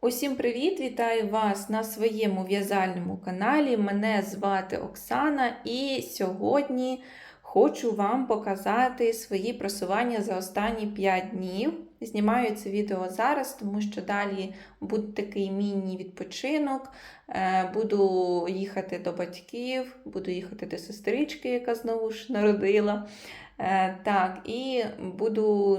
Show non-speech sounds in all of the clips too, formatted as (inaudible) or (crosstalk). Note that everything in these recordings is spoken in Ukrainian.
Усім привіт! Вітаю вас на своєму в'язальному каналі. Мене звати Оксана, і сьогодні хочу вам показати свої просування за останні 5 днів. Знімаю це відео зараз, тому що далі буде такий міні-відпочинок. Е, Буду їхати до батьків, буду їхати до сестрички, яка знову ж народила. Е, Так, і буду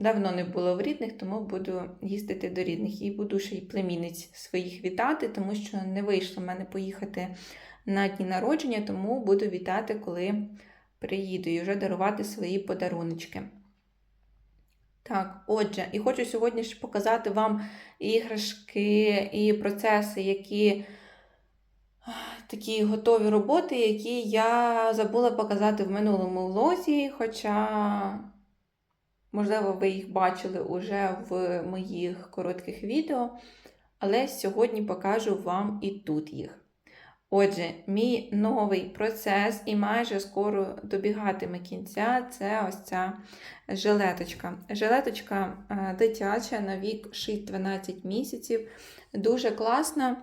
Давно не було в рідних, тому буду їздити до рідних. І буду ще й племінниць своїх вітати, тому що не вийшло в мене поїхати на дні народження, тому буду вітати, коли приїду, і вже дарувати свої подаруночки. Так, отже, і хочу сьогодні ще показати вам іграшки і процеси, які такі готові роботи, які я забула показати в минулому влозі, хоча. Можливо, ви їх бачили уже в моїх коротких відео, але сьогодні покажу вам і тут їх. Отже, мій новий процес, і майже скоро добігатиме кінця це ось ця жилеточка. Жилеточка дитяча на вік 6-12 місяців. Дуже класна.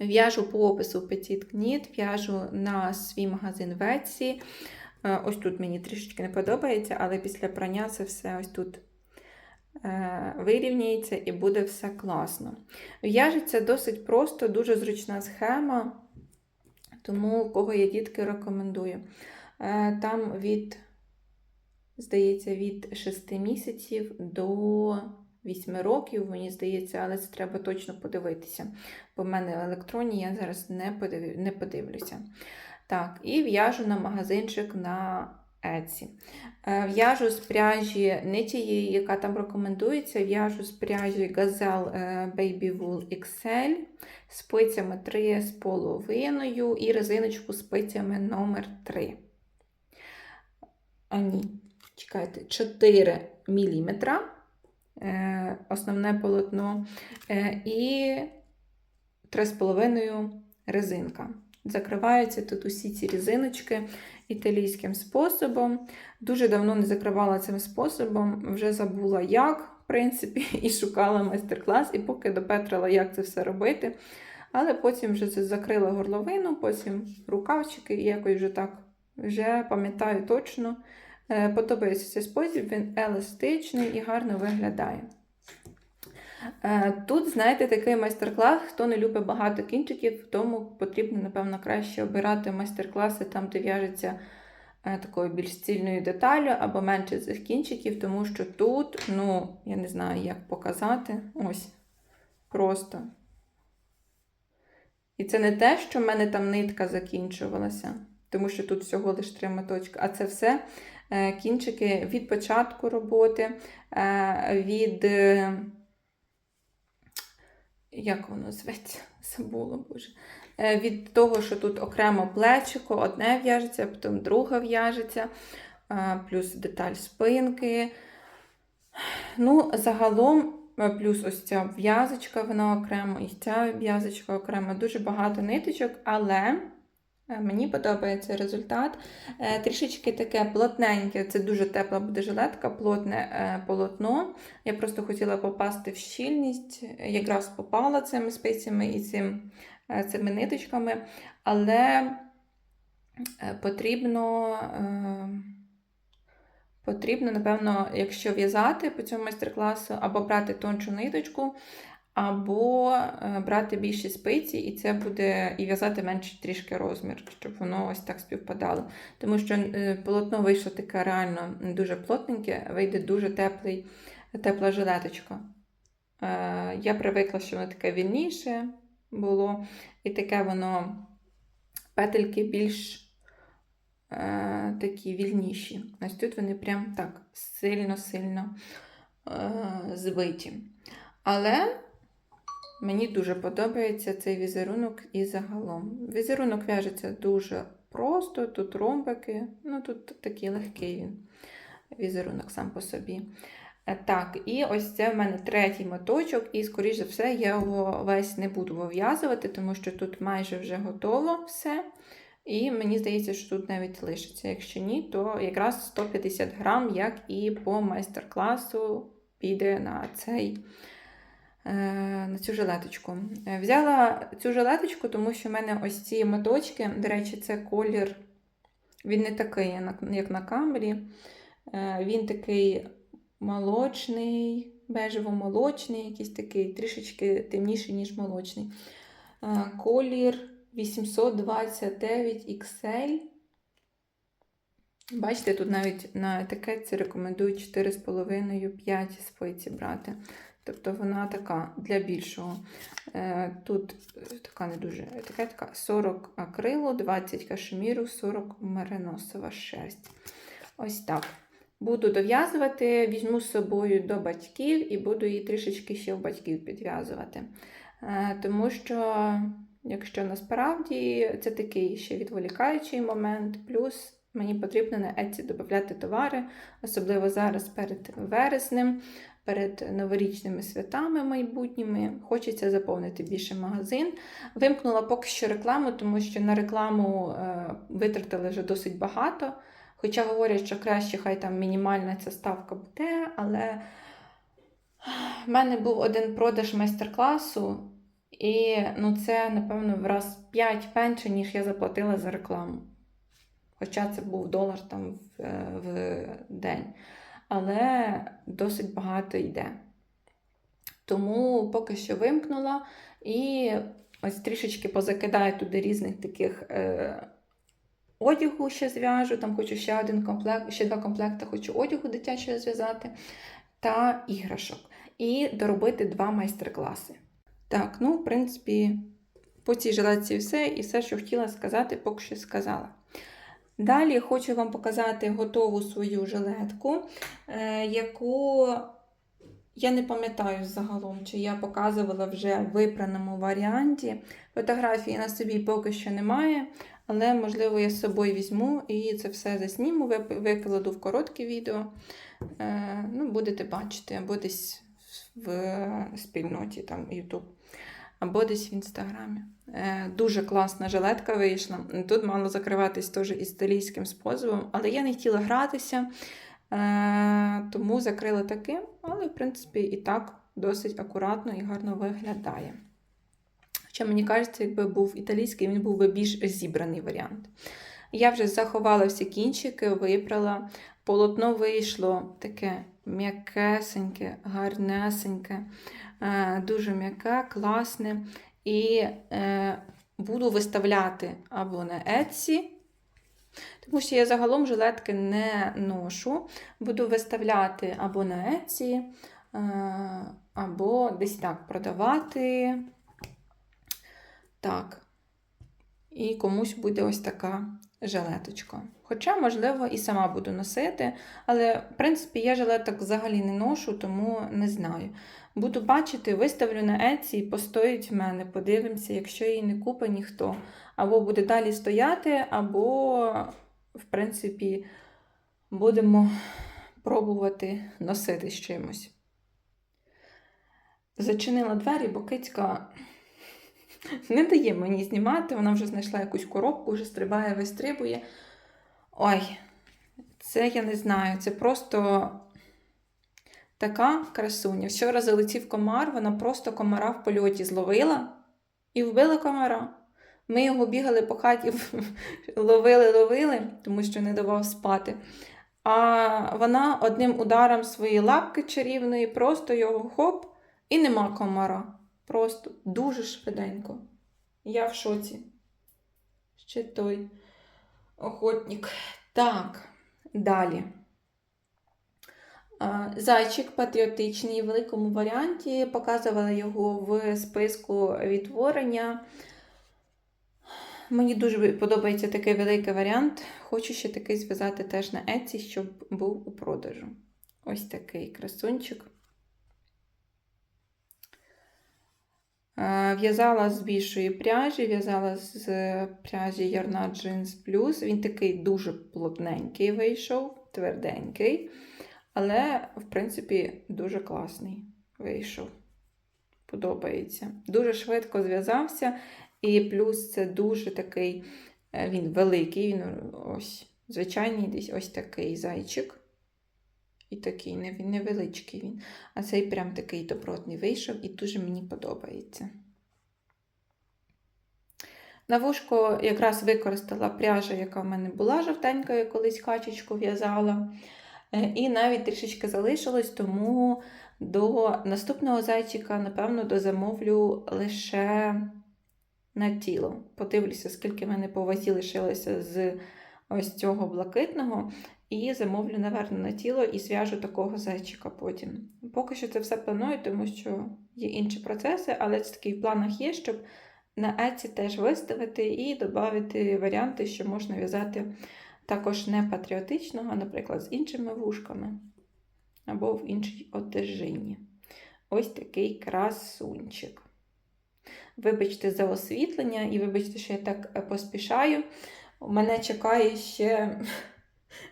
В'яжу по опису Petit Knit, в'яжу на свій магазин Ветсі. Е, ось тут мені трішечки не подобається, але після прання це все ось тут е, вирівняється і буде все класно. В'яжеться досить просто, дуже зручна схема, тому кого є дітки, рекомендую. Е, там від, здається, від 6 місяців до 8 років, мені здається, але це треба точно подивитися. Бо в мене в електроні я зараз не подивлюся. Так, і в'яжу на магазинчик на Etsy. Е, в'яжу з пряжі не тієї, яка там рекомендується, в'яжу з пряжі Gazelle е, Baby Wool XL спицями 3,5 і резиночку спицями номер 3 А ні, чекайте, 4 мм е, основне полотно і 3,5 резинка. Закриваються тут усі ці різиночки італійським способом. Дуже давно не закривала цим способом, вже забула, як, в принципі, (laughs) і шукала майстер-клас, і поки допетрила, як це все робити. Але потім вже закрила горловину, потім рукавчики, і якось вже так вже пам'ятаю точно. Е, подобається цей спосіб, він еластичний і гарно виглядає. Е, тут, знаєте, такий майстер-клас, хто не любить багато кінчиків, тому потрібно, напевно, краще обирати майстер-класи там, де в'яжеться е, такою більш цільною деталю або менше цих кінчиків, тому що тут, ну, я не знаю, як показати. Ось. Просто. І це не те, що в мене там нитка закінчувалася, тому що тут всього лише три моточки, а це все е, кінчики від початку роботи, від як воно зветься, (laughs) забула боже. Е, від того, що тут окремо плечико, одне в'яжеться, потім друге в'яжеться, е, плюс деталь спинки. Ну, загалом, е, плюс ось ця в'язочка, вона окремо, і ця в'язочка окремо, дуже багато ниточок, але мені подобається результат. Е, трішечки таке плотненьке, це дуже тепла буде жилетка, плотне е, полотно. Я просто хотіла попасти в щільність, якраз попала цими спеціями і цим, цими ниточками, але потрібно, потрібно, напевно, якщо в'язати по цьому майстер-класу, або брати тоншу ниточку, або е, брати більші спиці, і це буде і в'язати менший трішки розмір, щоб воно ось так співпадало. Тому що е, полотно вийшло таке реально дуже плотненьке, вийде дуже теплий, тепла жилеточка. Е, я привикла, що воно таке вільніше було, і таке воно петельки більш такі вільніші. Ось тут вони прям так сильно-сильно збиті. Але Мені дуже подобається цей візерунок і загалом. Візерунок в'яжеться дуже просто, тут ромбики, ну тут такий легкий він візерунок сам по собі. Е, так, і ось це в мене третій моточок, і, скоріш за все, я його весь не буду вив'язувати, тому що тут майже вже готово все. І мені здається, що тут навіть лишиться. Якщо ні, то якраз 150 грам, як і по майстер-класу, піде на цей на цю жилеточку. Е, Взяла цю жилеточку, тому що в мене ось ці моточки, до речі, це колір. Він не такий, як на- камері. Е, Він такий молочний, бежево-молочний, якийсь такий, трішечки темніший, ніж молочний. Е, Колір 829 XL. Бачите, тут навіть на етикетці рекомендують 4,5-5 спиці брати. Тобто вона така для більшого. Е, Тут е, така не дуже етикетка: 40 акрилу, 20 кашеміру, 40 мериносова шерсть. Ось так. Буду дов'язувати, візьму з собою до батьків і буду її трішечки ще в батьків підв'язувати. Е, Тому що, якщо насправді це такий ще відволікаючий момент, плюс мені потрібно на Etsy додати товари, особливо зараз перед вереснем, перед новорічними святами майбутніми. Хочеться заповнити більше магазин. Вимкнула поки що рекламу, тому що на рекламу е, витратили вже досить багато. Хоча говорять, що краще хай там мінімальна ця ставка буде, але в мене був один продаж майстер-класу, і ну, це, напевно, в раз 5 менше, ніж я заплатила за рекламу. Хоча це був долар там в, е, в день. Але досить багато йде. Тому поки що вимкнула і ось трішечки позакидаю туди різних таких е, одягу ще зв'яжу. Там хочу ще один комплект, ще два комплекти хочу одягу дитячого зв'язати та іграшок. І доробити два майстер-класи. Так, ну, в принципі, по цій жилетці все, і все, що хотіла сказати, поки що сказала. Далі хочу вам показати готову свою жилетку, е, яку я не пам'ятаю загалом, чи я показувала вже в випраному варіанті. Фотографії на собі поки що немає, але, можливо, я з собою візьму і це все засніму, викладу в коротке відео. Е, Ну, будете бачити, або десь в спільноті там YouTube, або десь в інстаграмі. Е, Дуже класна жилетка вийшла. Тут мало закриватись теж італійським способом, але я не хотіла гратися, е, тому закрила таким, але, в принципі, і так досить акуратно і гарно виглядає. Хоча, мені кажеться, якби був італійський, він був би більш зібраний варіант. Я вже заховала всі кінчики, випрала. Полотно вийшло таке м'якесеньке, гарнесеньке, е, дуже м'яке, класне. І е, буду виставляти або на Etsy, тому що я загалом жилетки не ношу. Буду виставляти або на Etsy, е, або десь так продавати. Так. І комусь буде ось така жилеточка. Хоча, можливо, і сама буду носити, але, в принципі, я жилеток взагалі не ношу, тому не знаю. Буду бачити, виставлю на Etsy і постоїть в мене, подивимося, якщо її не купить ніхто. Або буде далі стояти, або, в принципі, будемо пробувати носити з чимось. Зачинила двері, бо кицька не дає мені знімати. Вона вже знайшла якусь коробку, вже стрибає, вистрибує. Ой, це я не знаю. Це просто така красуня. Вчора залетів комар, вона просто комара в польоті зловила і вбила комара. Ми його бігали по хаті, (laughs) ловили, ловили, тому що не давав спати. А вона одним ударом своєї лапки чарівної, просто його хоп, і нема комара. Просто дуже швиденько. Я в шоці. Ще той охотник. Так, далі. Зайчик патріотичний в великому варіанті. Показувала його в списку відтворення. Мені дуже подобається такий великий варіант. Хочу ще такий зв'язати теж на Etsy, щоб був у продажу. Ось такий красунчик. В'язала з більшої пряжі, в'язала з пряжі Ярна Jeans Plus. Він такий дуже плотненький вийшов, тверденький, але, в принципі, дуже класний вийшов. Подобається. Дуже швидко зв'язався, і плюс це дуже такий, е, він великий, він ось звичайний десь ось такий зайчик. І такий нев- невеличкий він. А цей прям такий добротний вийшов і дуже мені подобається. На вушко якраз використала пряжа, яка в мене була жовтенька, я колись качечку в'язала. Е, І навіть трішечки залишилось, тому до наступного зайчика, напевно, дозамовлю лише на тіло. Подивлюся, скільки в мене по вазі лишилося з ось цього блакитного. І замовлю, напевно, на тіло і зв'яжу такого зайчика потім. Поки що це все планую, тому що є інші процеси, але це такий в планах є, щоб на Etsy теж виставити і додати варіанти, що можна в'язати також не патріотичного, наприклад, з іншими вушками або в іншій одежині. Ось такий красунчик. Вибачте за освітлення і вибачте, що я так поспішаю. Мене чекає ще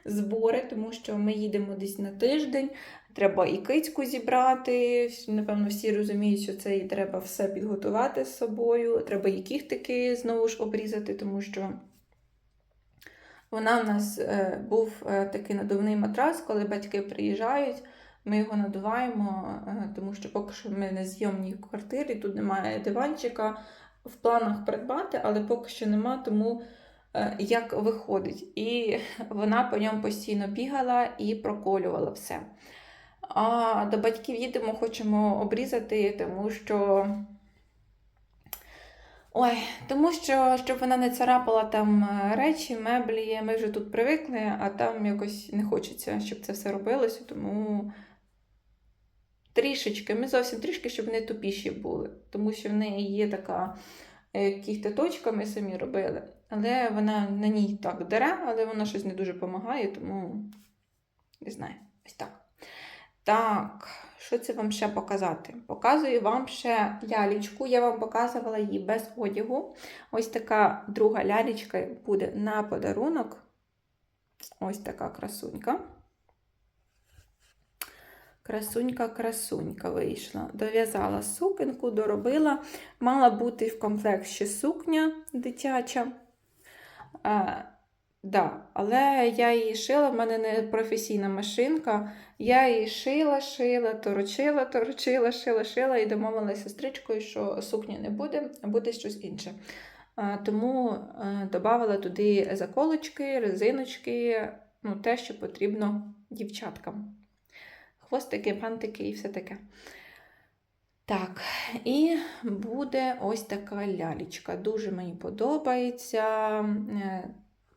збори, тому що ми їдемо десь на тиждень. Треба і кицьку зібрати. Напевно, всі розуміють, що це і треба все підготувати з собою. Треба і кіхтики знову ж обрізати, тому що вона в нас е, був е, такий надувний матрас, коли батьки приїжджають. Ми його надуваємо, е, тому що поки що ми на зйомній квартирі, тут немає диванчика. В планах придбати, але поки що нема, тому як виходить. І вона по ньому постійно бігала і проколювала все. А до батьків їдемо, хочемо обрізати, тому що. Ой, тому що, щоб вона не царапала там е, речі, меблі, ми вже тут привикли, а там якось не хочеться, щоб це все робилося, тому трішечки, ми зовсім трішки, щоб вони тупіші були, тому що в неї є така е, кіхтеточка, ми самі робили. Але вона на ній так дере, але вона щось не дуже допомагає, тому не знаю, ось так. Так, що це вам ще показати? Показую вам ще лялечку. Я вам показувала її без одягу. Ось така друга лялечка буде на подарунок. Ось така красунька. Красунька, красунька вийшла. Дов'язала сукенку, доробила. Мала бути в комплект сукня дитяча. А, да, але я її шила, в мене не професійна машинка. Я її шила, шила, торочила, торочила, шила, шила і домовилася сестричкою, що сукні не буде, а буде щось інше. А, тому додавала туди заколочки, резиночки, ну, те, що потрібно дівчаткам. Хвостики, бантики і все таке. Так, і буде ось така лялечка. Дуже мені подобається. Е,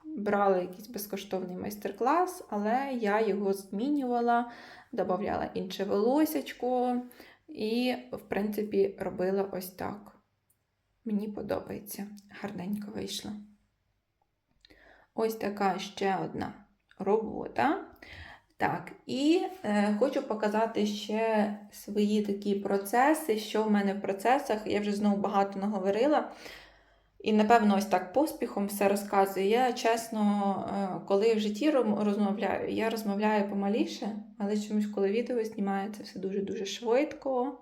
Брала якийсь безкоштовний майстер-клас, але я його змінювала, додавала інше волосячко і, в принципі, робила ось так. Мені подобається. Гарненько вийшло. Ось така ще одна робота. Так, і е, хочу показати ще свої такі процеси, що в мене в процесах. Я вже знову багато наговорила. І, напевно, ось так поспіхом все розказую. Я чесно, е, коли в житті розмовляю, я розмовляю помаліше, але чомусь, коли відео знімається, все дуже-дуже швидко.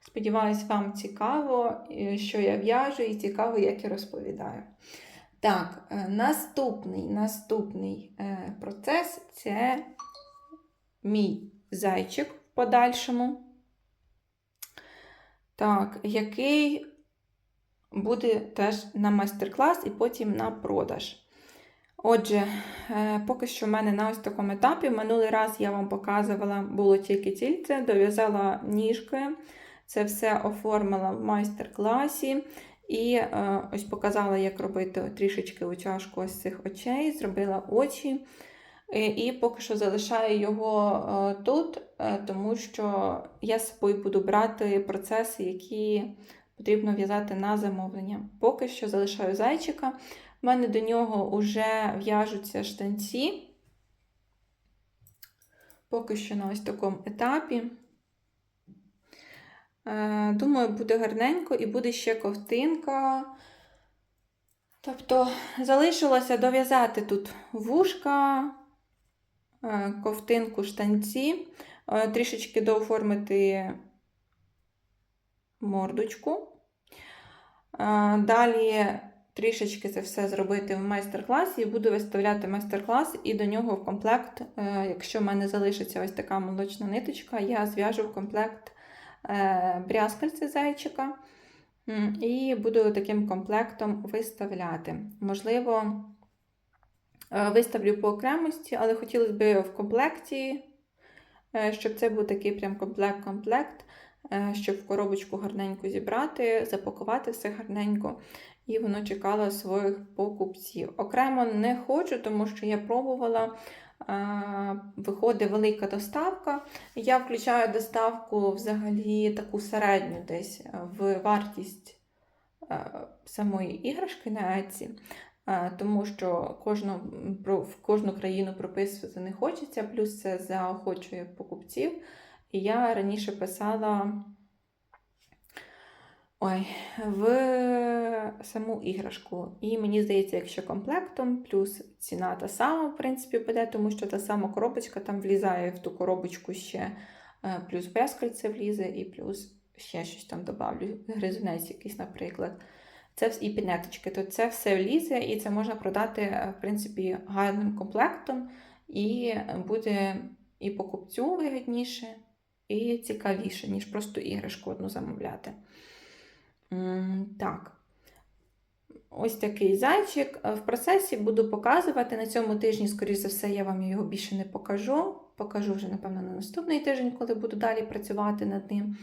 Сподіваюсь, вам цікаво, що я в'яжу, і цікаво, як я розповідаю. Так, е, наступний, наступний е, процес це мій зайчик в подальшому. Так, який буде теж на майстер-клас і потім на продаж. Отже, е, поки що в мене на ось такому етапі. Минулий раз я вам показувала, було тільки тільце, дов'язала ніжки, це все оформила в майстер-класі. І е, ось показала, як робити трішечки утяжку ось цих очей, зробила очі. І, і поки що залишаю його е, тут, е, тому що я з собою буду брати процеси, які потрібно в'язати на замовлення. Поки що залишаю зайчика. У мене до нього вже в'яжуться штанці. Поки що на ось такому етапі. Е, Думаю, буде гарненько і буде ще ковтинка. Тобто, залишилося дов'язати тут вушка, е, ковтинку штанці, е, трішечки дооформити мордочку. Е, Далі трішечки це все зробити в майстер-класі і буду виставляти майстер-клас, і до нього в комплект, е, якщо в мене залишиться ось така молочна ниточка, я зв'яжу в комплект е, брязкальце зайчика. І буду таким комплектом виставляти. Можливо, е, виставлю по окремості, але хотілося б в комплекті, е, щоб це був такий прям комплект-комплект, е, щоб в коробочку гарненько зібрати, запакувати все гарненько, і воно чекало своїх покупців. Окремо не хочу, тому що я пробувала. е, Виходить велика доставка. Я включаю доставку взагалі таку середню десь е, в вартість е, самої іграшки на Etsy, е, тому що кожну, в кожну країну прописувати не хочеться, плюс це заохочує покупців. І я раніше писала ой, в саму іграшку. І мені здається, якщо комплектом, плюс ціна та сама, в принципі, буде, тому що та сама коробочка там влізає в ту коробочку ще, е, плюс безкольце влізе, і плюс ще щось там добавлю, гризунець якийсь, наприклад. Це і пінеточки, то це все влізе, і це можна продати, е, в принципі, гарним комплектом, і буде і покупцю вигідніше, і цікавіше, ніж просто іграшку одну замовляти. Так. Ось такий зайчик. Е, В процесі буду показувати. На цьому тижні, скоріш за все, я вам його більше не покажу. Покажу вже, напевно, на наступний тиждень, коли буду далі працювати над ним.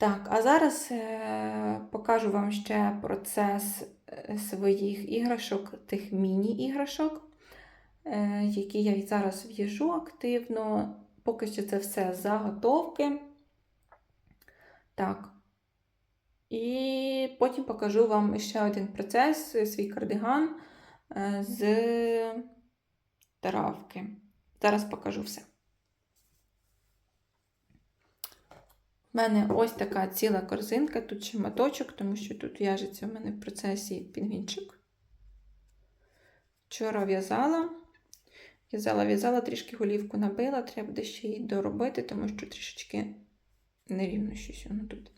Так, а зараз е, покажу вам ще процес е, своїх іграшок, тих міні-іграшок, е, які я зараз в'яжу активно. Поки що це все заготовки. Так. І потім покажу вам ще один процес, е, свій кардиган е, з травки. Зараз покажу все. У мене ось така ціла корзинка, тут ще моточок, тому що тут в'яжеться в мене в процесі пінгвінчик. Вчора в'язала. В'язала, в'язала, трішки голівку набила, треба буде ще її доробити, тому що трішечки нерівно щось воно тут.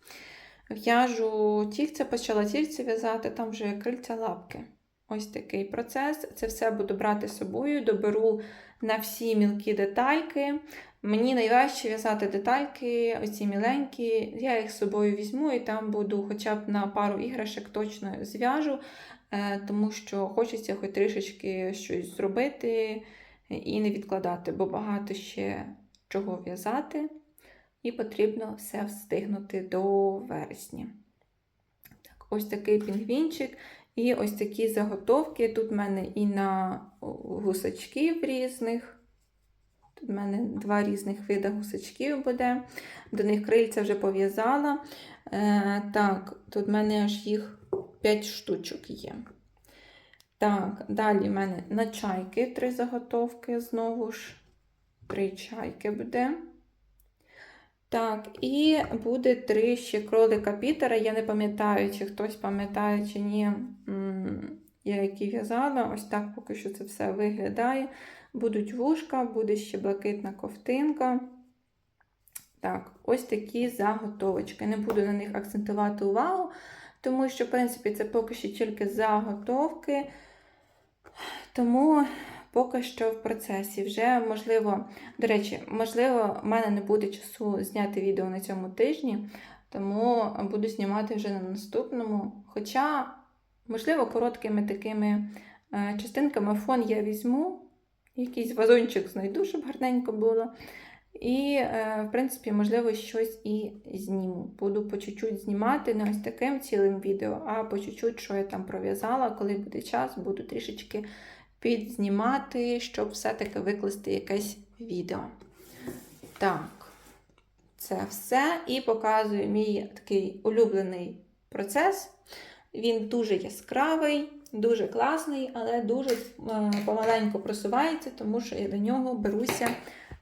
В'яжу тільця, почала тільця в'язати, там вже крильця лапки. Ось такий процес. Це все буду брати з собою, доберу на всі мілкі детальки. Мені найважче в'язати детальки, оці міленькі. Я їх з собою візьму і там буду хоча б на пару іграшок точно зв'яжу, е, тому що хочеться хоч трішечки щось зробити і не відкладати, бо багато ще чого в'язати, і потрібно все встигнути до вересня. Так, ось такий пінгвінчик. І ось такі заготовки. Тут в мене і на гусачків різних. Тут в мене два різних види гусачків буде. До них крильця вже пов'язала. Е, так, тут в мене аж їх 5 штучок є. Так, далі в мене на чайки три заготовки, знову ж три чайки буде. Так, і буде три ще кролика Пітера. Я не пам'ятаю, чи хтось пам'ятає, чи ні. Я які в'язала. Ось так поки що це все виглядає. Будуть вушка, буде ще блакитна ковтинка. Так, ось такі заготовочки. Не буду на них акцентувати увагу, тому що, в принципі, це поки що тільки заготовки. Тому поки що в процесі. Вже, можливо, до речі, можливо, в мене не буде часу зняти відео на цьому тижні, тому буду знімати вже на наступному. Хоча, можливо, короткими такими е, частинками фон я візьму, якийсь вазончик знайду, щоб гарненько було. І, е, в принципі, можливо, щось і зніму. Буду по чуть-чуть знімати, не ось таким цілим відео, а по чуть-чуть, що я там пров'язала. Коли буде час, буду трішечки підзнімати, щоб все-таки викласти якесь відео. Так, це все. І показую мій такий улюблений процес. Він дуже яскравий, дуже класний, але дуже е, помаленьку просувається, тому що я до нього беруся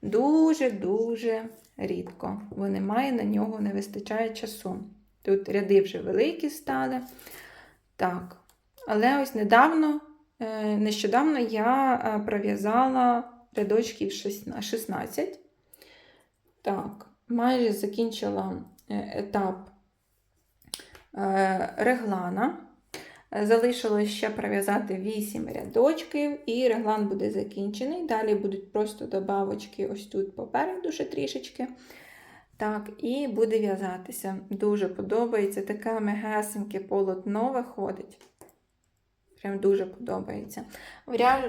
дуже-дуже рідко, бо немає на нього, не вистачає часу. Тут ряди вже великі стали. Так, але ось недавно, нещодавно я е, пров'язала рядочків 16. Так, майже закінчила е, етап е, реглана. Е, Залишилось ще пров'язати 8 рядочків, і реглан буде закінчений. Далі будуть просто добавочки ось тут попереду ще трішечки. Так, і буде в'язатися. Дуже подобається. Таке мегесеньке полотно виходить. Прям дуже подобається.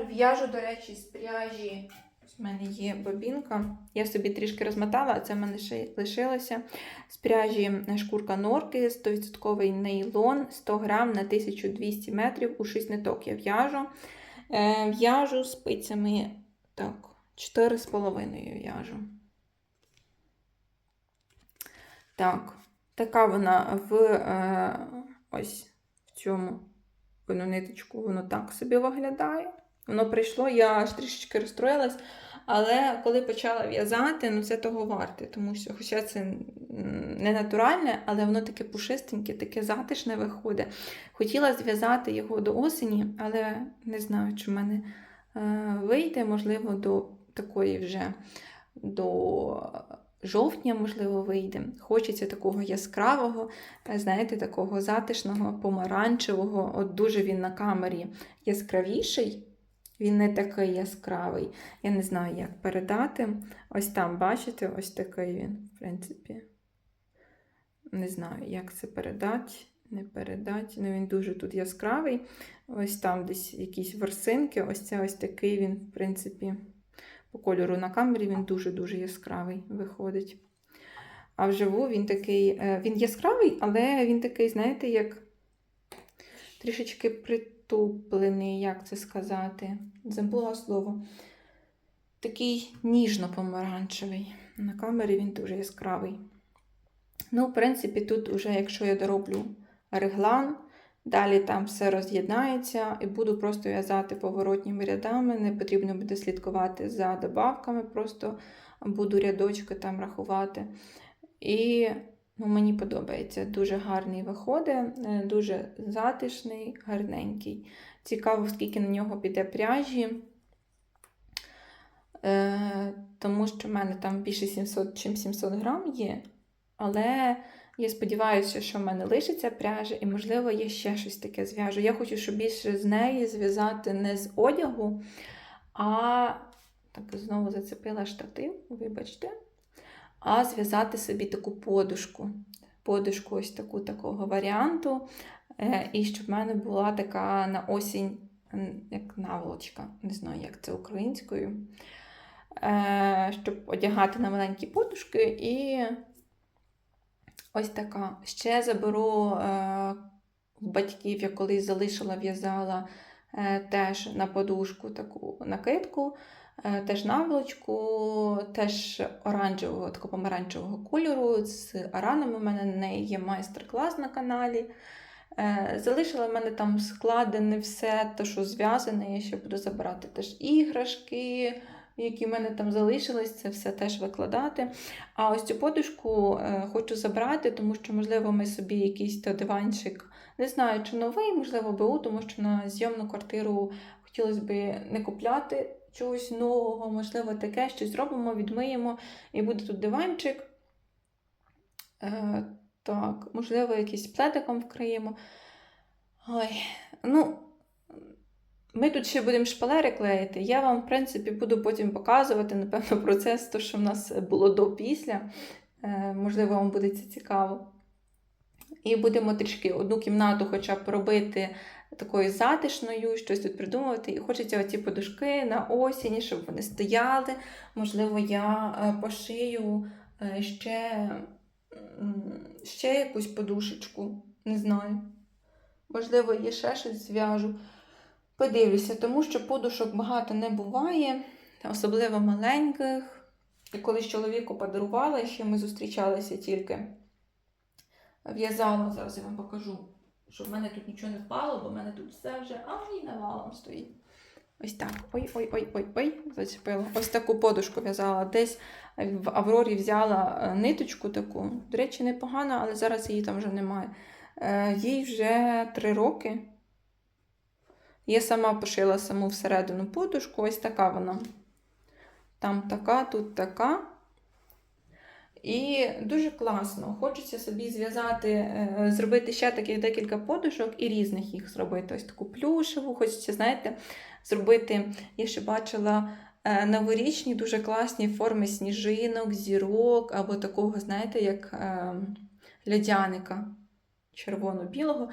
В'яжу, до речі, з пряжі. В мене є бобінка. Я собі трішки розмотала, а це в мене ще лишилося. З пряжі шкурка норки, 100% нейлон, 100 грам на 1200 метрів у 6 ниток я в'яжу. Е, в'яжу спицями так, 4,5 в'яжу. Так, така вона в е, ось в цьому воно ниточку, воно так собі виглядає. Воно прийшло, я аж трішечки розстроїлась, але коли почала в'язати, ну це того варте, тому що, хоча це не натуральне, але воно таке пушистеньке, таке затишне виходить. Хотіла зв'язати його до осені, але не знаю, чи в мене е, вийде, можливо, до такої вже до жовтня, можливо, вийде. Хочеться такого яскравого, е, знаєте, такого затишного, помаранчевого. От дуже він на камері яскравіший. Він не такий яскравий. Я не знаю, як передати. Ось там, бачите, ось такий він, в принципі. Не знаю, як це передати, не передати. Ну, він дуже тут яскравий. Ось там десь якісь ворсинки. Ось це ось такий він, в принципі, по кольору на камері він дуже-дуже яскравий виходить. А вживу він такий, е, він яскравий, але він такий, знаєте, як трішечки притуплений, як це сказати. Забула слово. Такий ніжно-помаранчевий. На камері він дуже яскравий. Ну, в принципі, тут вже, якщо я дороблю реглан, далі там все роз'єднається і буду просто в'язати поворотніми рядами. Не потрібно буде слідкувати за добавками, просто буду рядочки там рахувати. І ну, мені подобається. Дуже гарний виходить, е, дуже затишний, гарненький. Цікаво, скільки на нього піде пряжі. Е, тому що в мене там більше 700, чим 700 грам є. Але я сподіваюся, що в мене лишиться пряжа, і, можливо, я ще щось таке зв'яжу. Я хочу, щоб більше з неї зв'язати не з одягу, а так знову зацепила штатив, вибачте, а зв'язати собі таку подушку. Подушку ось таку такого варіанту. Е, І щоб в мене була така на осінь, як наволочка, не знаю, як це українською. Е, Щоб одягати на маленькі подушки і ось така. Ще заберу е, батьків, я колись залишила, в'язала е, теж на подушку таку накидку, е, теж наволочку, теж оранжевого, такого помаранчевого кольору з аранами. У мене на неї є майстер-клас на каналі. Е, Залишила в мене там складене все, те, що зв'язане. Я ще буду забирати теж іграшки, які в мене там залишились, це все теж викладати. А ось цю подушку е, хочу забрати, тому що, можливо, ми собі якийсь то диванчик, не знаю, чи новий, можливо, БУ, тому що на зйомну квартиру хотілося б не купляти чогось нового, можливо, таке, щось зробимо, відмиємо, і буде тут диванчик. Е, так, можливо, якийсь пледиком вкриємо. Ой, ну, ми тут ще будемо шпалери клеїти. Я вам, в принципі, буду потім показувати, напевно, (laughs) процес, то, що в нас було до-після. Е, можливо, вам буде це цікаво. І будемо трішки одну кімнату хоча б робити такою затишною, щось тут придумувати. І хочеться оці подушки на осінь, щоб вони стояли. Можливо, я е, пошию е, ще, ще якусь подушечку. Не знаю. Можливо, я ще щось зв'яжу. Подивлюся, тому що подушок багато не буває, особливо маленьких. І колись чоловіку подарувала, ще ми зустрічалися тільки. В'язала, зараз я вам покажу, що в мене тут нічого не впало, бо в мене тут все вже ай, навалом стоїть. Ось так. Ой-ой-ой-ой-ой, зачепила. Ось таку подушку в'язала. Десь в Аврорі взяла е, ниточку таку. До речі, непогана, але зараз її там вже немає. Е, Їй вже три роки. Я сама пошила саму всередину подушку, ось така вона. Там така, тут така. І дуже класно. Хочеться собі зв'язати, е, зробити ще таких декілька подушок і різних їх зробити. Ось таку плюшеву, хочеться, знаєте, зробити. Я ще бачила е, новорічні дуже класні форми сніжинок, зірок або такого, знаєте, як е, льодяника червоно-білого.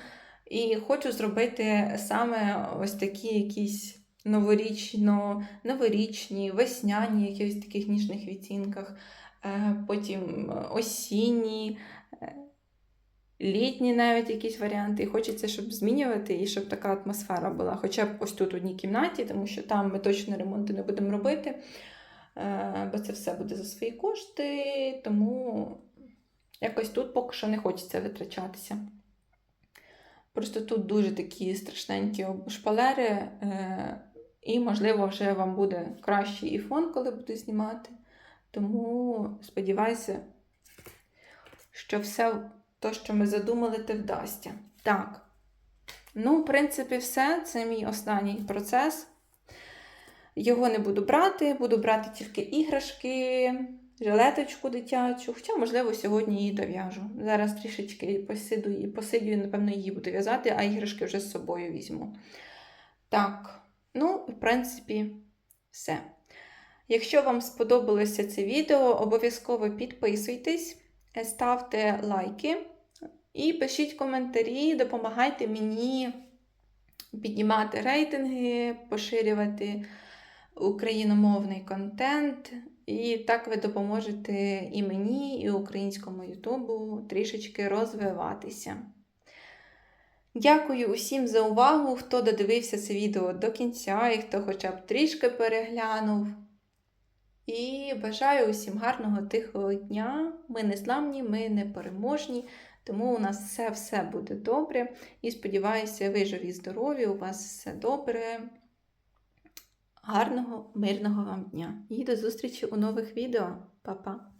І хочу зробити саме ось такі якісь новорічно, новорічні, весняні, якихось таких ніжних відтінках, е, потім осінні, е, літні навіть якісь варіанти. І хочеться, щоб змінювати і щоб така атмосфера була. Хоча б ось тут в одній кімнаті, тому що там ми точно ремонти не будемо робити, е, бо це все буде за свої кошти, тому якось тут поки що не хочеться витрачатися. Просто тут дуже такі страшненькі шпалери, е, і, можливо, вже вам буде кращий і фон, коли буду знімати. Тому сподіваюся, що все те, що ми задумали, те вдасться. Так. Ну, в принципі, все. Це мій останній процес. Його не буду брати, буду брати тільки іграшки, жилеточку дитячу. Хоча, можливо, сьогодні її дов'яжу. Зараз трішечки посиду і посидю, напевно, її буду в'язати, а іграшки вже з собою візьму. Так, ну, в принципі, все. Якщо вам сподобалося це відео, обов'язково підписуйтесь, ставте лайки і пишіть коментарі, допомагайте мені піднімати рейтинги, поширювати україномовний контент. І так ви допоможете і мені, і українському Ютубу трішечки розвиватися. Дякую усім за увагу, хто додивився це відео до кінця і хто хоча б трішки переглянув. І бажаю усім гарного тихого дня. Ми не зламні, ми не переможні, тому у нас все-все буде добре. І сподіваюся, ви живі, здорові, у вас все добре. Гарного, мирного вам дня! І до зустрічі у нових відео. Па-па!